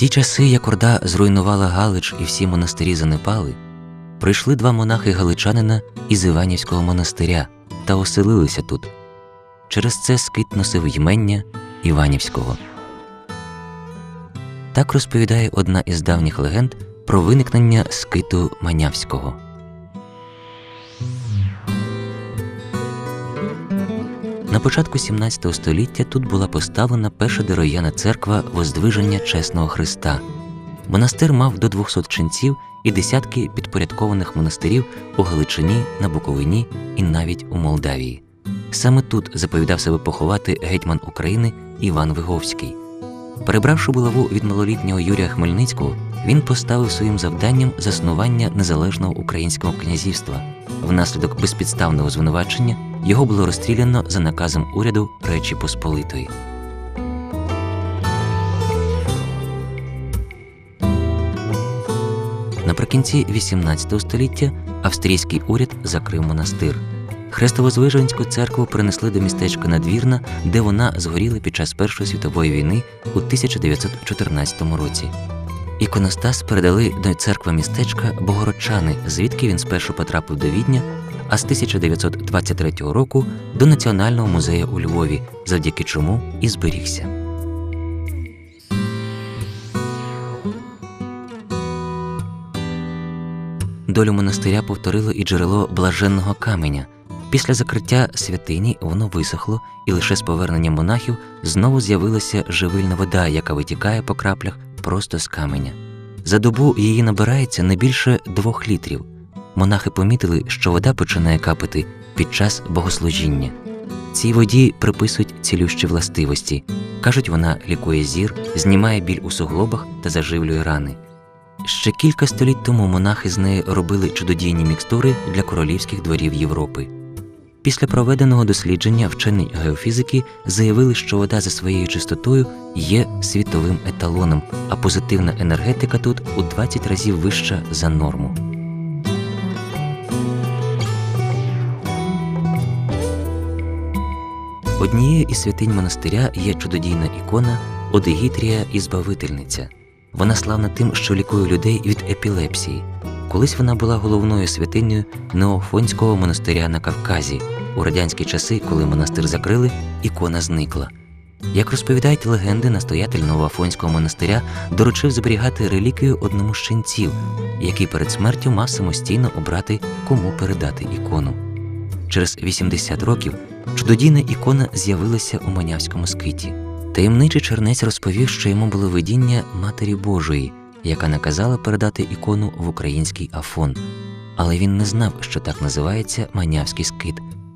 ті часи, як Орда зруйнувала Галич і всі монастирі занепали, прийшли два монахи галичанина із Іванівського монастиря та оселилися тут. Через це скит носив ймення Іванівського. Так розповідає одна із давніх легенд про виникнення скиту Манявського. На початку 17 століття тут була поставлена перша дерев'яна церква Воздвиження Чесного Христа. Монастир мав до 200 ченців і десятки підпорядкованих монастирів у Галичині, на Буковині і навіть у Молдавії. Саме тут заповідав себе поховати гетьман України Іван Виговський. Перебравши булаву від малолітнього Юрія Хмельницького, він поставив своїм завданням заснування незалежного українського князівства. Внаслідок безпідставного звинувачення його було розстріляно за наказом уряду Речі Посполитої. Наприкінці XVIII століття австрійський уряд закрив монастир. Хрестовозвиженську церкву принесли до містечка Надвірна, де вона згоріла під час Першої світової війни у 1914 році. Іконостас передали до церкви містечка Богородчани, звідки він спершу потрапив до Відня, а з 1923 року до Національного музею у Львові, завдяки чому і зберігся. Долю монастиря повторило і джерело блаженного каменя. Після закриття святині воно висохло, і лише з поверненням монахів знову з'явилася живильна вода, яка витікає по краплях просто з каменя. За добу її набирається не більше двох літрів. Монахи помітили, що вода починає капати під час богослужіння. Цій воді приписують цілющі властивості. Кажуть, вона лікує зір, знімає біль у суглобах та заживлює рани. Ще кілька століть тому монахи з нею робили чудодійні мікстури для королівських дворів Європи. Після проведеного дослідження вчені геофізики заявили, що вода за своєю чистотою є світовим еталоном, а позитивна енергетика тут у 20 разів вища за норму. Однією із святинь монастиря є чудодійна ікона Одегітрія і Збавительниця. Вона славна тим, що лікує людей від епілепсії. Колись вона була головною святинею Неофонського монастиря на Кавказі. У радянські часи, коли монастир закрили, ікона зникла. Як розповідають легенди, настоятель Новоафонського монастиря доручив зберігати реліквію одному з ченців, який перед смертю мав самостійно обрати, кому передати ікону. Через 80 років чудодійна ікона з'явилася у манявському скиті. Таємничий чернець розповів, що йому було видіння Матері Божої, яка наказала передати ікону в український Афон. Але він не знав, що так називається манявський скит.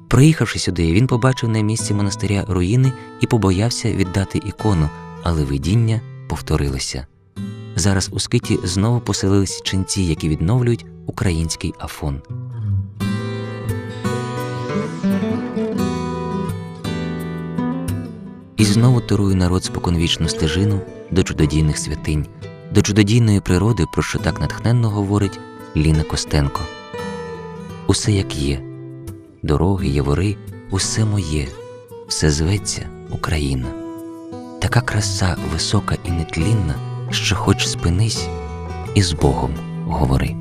Приїхавши сюди, він побачив на місці монастиря руїни і побоявся віддати ікону, але видіння повторилося. Зараз у скиті знову поселилися ченці, які відновлюють український Афон. І знову торує народ споконвічну стежину до чудодійних святинь, до чудодійної природи, про що так натхненно говорить Ліна Костенко. Усе як є, дороги, явори, усе моє, все зветься Україна. Така краса висока і нетлінна, що хоч спинись і з Богом говори.